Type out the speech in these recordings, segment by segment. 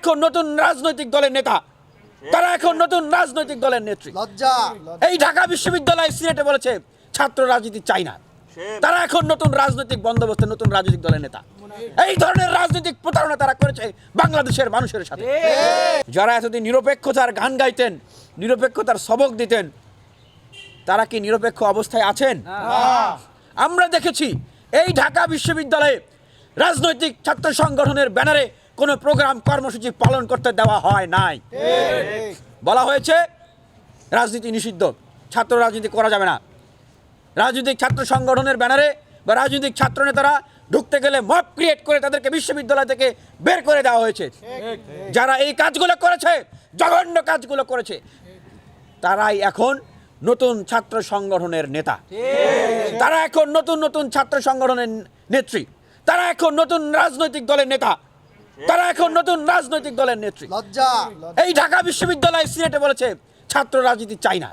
এখন নতুন রাজনৈতিক দলের নেতা। তারা এখন নতুন রাজনৈতিক দলের নেত্রী। লজ্জা এই ঢাকা বিশ্ববিদ্যালয় সিনেটে বলেছে ছাত্র রাজনীতি চাই না। তারা এখন নতুন রাজনৈতিক বন্দোবস্তে নতুন রাজনৈতিক দলের নেতা। এই ধরনের রাজনৈতিক প্রতারণা তারা করেছে বাংলাদেশের মানুষের সাথে। যারা এতদিন নিরপেক্ষতার গান গাইতেন নিরপেক্ষতার সবক দিতেন তারা কি নিরপেক্ষ অবস্থায় আছেন? আমরা দেখেছি এই ঢাকা বিশ্ববিদ্যালয়ে রাজনৈতিক ছাত্র সংগঠনের ব্যানারে কোনো প্রোগ্রাম কর্মসূচি পালন করতে দেওয়া হয় নাই। বলা হয়েছে, রাজনীতি নিষিদ্ধ। ছাত্র রাজনীতি করা যাবে না। রাজনৈতিক ছাত্র সংগঠনের ব্যানারে বা রাজনৈতিক ছাত্র নেতারা ঢুকতে গেলে মব ক্রিয়েট করে তাদেরকে বিশ্ববিদ্যালয় থেকে বের করে দেওয়া হয়েছে। যারা এই কাজগুলো করেছে, জঘন্য কাজগুলো করেছে, তারাই এখন নতুন ছাত্র সংগঠনের নেতা। তারা এখন নতুন নতুন ছাত্র সংগঠনের নেত্রী। তারা এখন নতুন রাজনৈতিক দলের নেতা। তারা এখন নতুন রাজনৈতিক দলের নেত্রী। লজ্জা এই ঢাকা বিশ্ববিদ্যালয় সিনেটে বলেছে ছাত্র রাজনীতি চাই না।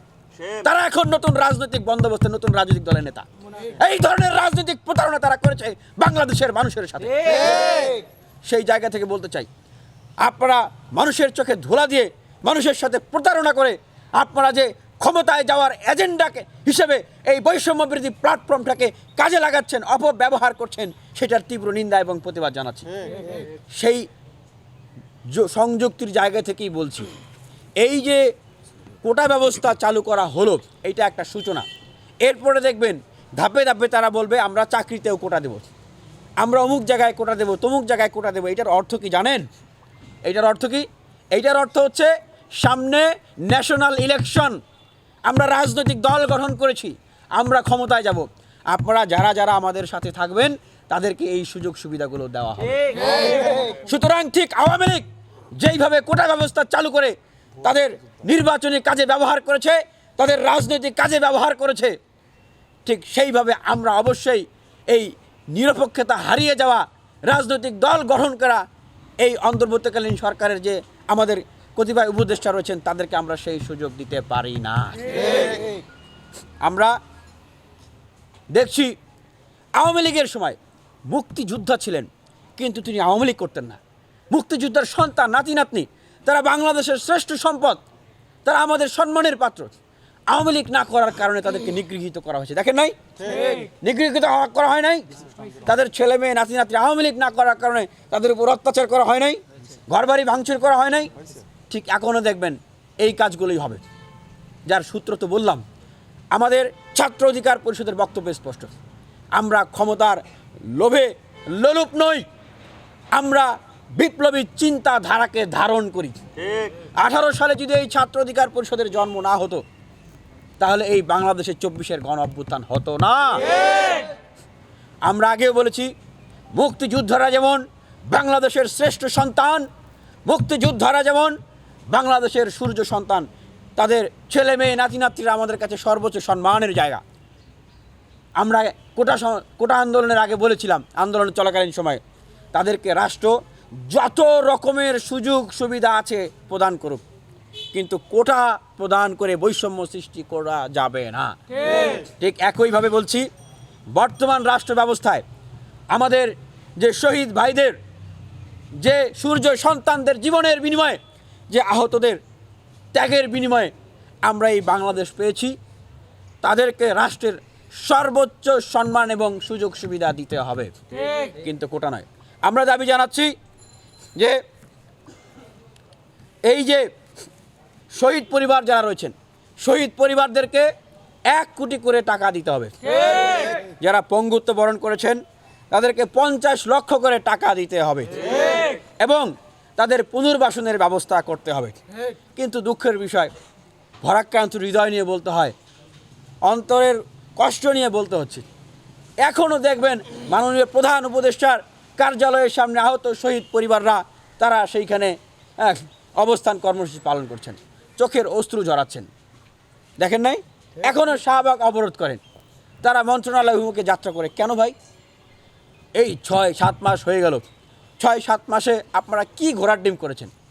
তারা এখন নতুন রাজনৈতিক বন্দোবস্তে নতুন রাজনৈতিক দলের নেতা। এই ধরনের রাজনৈতিক প্রতারণা তারা করেছে বাংলাদেশের মানুষের সাথে। সেই জায়গা থেকে বলতে চাই আপনারা মানুষের চোখে ধোলা দিয়ে মানুষের সাথে প্রতারণা করে আপনারা যে ক্ষমতায় যাওয়ার এজেন্ডাকে হিসেবে এই বৈষম্য বিরোধী প্ল্যাটফর্মটাকে কাজে লাগাচ্ছেন অপব্যবহার করছেন সেটার তীব্র নিন্দা এবং প্রতিবাদ জানাচ্ছি। সেই সংযুক্তির জায়গা থেকেই বলছি এই যে কোটা ব্যবস্থা চালু করা হলো এইটা একটা সূচনা। এরপরে দেখবেন ধাপে ধাপে তারা বলবে আমরা চাকরিতেও কোটা দেব। আমরা অমুক জায়গায় কোটা দেবো তমুক জায়গায় কোটা দেবো এটার অর্থ কি জানেন? এইটার অর্থ কি? এইটার অর্থ হচ্ছে সামনে ন্যাশনাল ইলেকশন আমরা রাজনৈতিক দল গঠন করেছি আমরা ক্ষমতায় যাব। আপনারা যারা যারা আমাদের সাথে থাকবেন তাদেরকে এই সুযোগ সুবিধাগুলো দেওয়া হবে। সুতরাং ঠিক আওয়ামী লীগ যেইভাবে কোটা ব্যবস্থা চালু করে তাদের নির্বাচনী কাজে ব্যবহার করেছে তাদের রাজনৈতিক কাজে ব্যবহার করেছে ঠিক সেইভাবে আমরা অবশ্যই এই নিরপেক্ষতা হারিয়ে যাওয়া রাজনৈতিক দল গঠন করা এই অন্তর্বর্তীকালীন সরকারের যে আমাদের কতিপয় উপদেষ্টা রয়েছেন, তাদেরকে আমরা সেই সুযোগ দিতে পারি না। আমরা দেখছি আওয়ামী লীগের সময় মুক্তিযোদ্ধা ছিলেন, কিন্তু তিনি আওয়ামী লীগ করতেন না। মুক্তিযোদ্ধার সন্তান নাতি নাতনি তারা বাংলাদেশের শ্রেষ্ঠ সম্পদ, তারা আমাদের সম্মানের পাত্র। আওয়ামী লীগ না করার কারণে তাদেরকে নিগৃহীত করা হয়েছে। দেখেন নাই? নিগৃহীত করা হয় নাই? তাদের ছেলে মেয়ে নাতি নাতি আওয়ামী লীগ না করার কারণে তাদের উপর অত্যাচার করা হয় নাই? ঘরবাড়ি ভাঙচুর করা হয় নাই? ঠিক এখনও দেখবেন এই কাজগুলোই হবে। যার সূত্র তো বললাম আমাদের ছাত্র অধিকার পরিষদের বক্তব্য স্পষ্ট। আমরা ক্ষমতার লোভে লোলুপ নই আমরা বিপ্লবী চিন্তাধারাকে ধারণ করি। আঠারো সালে যদি এই ছাত্র অধিকার পরিষদের জন্ম না হতো তাহলে এই বাংলাদেশের চব্বিশের গণ অভ্যুত্থান হতো না। আমরা আগেও বলেছি মুক্তিযোদ্ধারা যেমন বাংলাদেশের শ্রেষ্ঠ সন্তান মুক্তিযোদ্ধারা যেমন বাংলাদেশের সূর্য সন্তান, তাদের ছেলে মেয়ে, নাতি নাতিরা আমাদের কাছে সর্বোচ্চ সম্মানের জায়গা। আমরা কোটা কোটা আন্দোলনের আগে বলেছিলাম, আন্দোলন চলাকালীন সময়ে, তাদেরকে রাষ্ট্র যত রকমের সুযোগ সুবিধা আছে প্রদান করুক, কিন্তু কোটা প্রদান করে বৈষম্য সৃষ্টি করা যাবে না। ঠিক একইভাবে বলছি, বর্তমান রাষ্ট্র ব্যবস্থায় আমাদের যে শহীদ ভাইদের, যে সূর্য সন্তানদের জীবনের বিনিময়ে যে আহতদের ত্যাগের বিনিময়ে আমরা এই বাংলাদেশ পেয়েছি। তাদেরকে রাষ্ট্রের সর্বোচ্চ সম্মান এবং সুযোগ সুবিধা দিতে হবে। কিন্তু কোটা নয়। আমরা দাবি জানাচ্ছি যে এই যে শহীদ পরিবার যারা রয়েছেন শহীদ পরিবারদেরকে এক কোটি করে টাকা দিতে হবে। যারা পঙ্গুত্ব বরণ করেছেন তাদেরকে পঞ্চাশ লক্ষ করে টাকা দিতে হবে। এবং তাদের পুনর্বাসনের ব্যবস্থা করতে হবে। কিন্তু দুঃখের বিষয় ভরাক্রান্ত হৃদয় নিয়ে বলতে হয় অন্তরের কষ্ট নিয়ে বলতে হচ্ছে। এখনও দেখবেন মাননীয় প্রধান উপদেষ্টার কার্যালয়ের সামনে আহত শহীদ পরিবাররা তারা সেইখানে অবস্থান কর্মসূচি পালন করছেন। চোখের অশ্রু জড়াচ্ছেন। দেখেন নাই? এখনও শাহবাগ অবরোধ করেন। তারা মন্ত্রণালয় অভিমুখে যাত্রা করে। কেন ভাই? এই ছয় সাত মাস হয়ে গেল। ছয় সাত মাসে আপনারা কি ঘোড়ার ডিম করেছেন?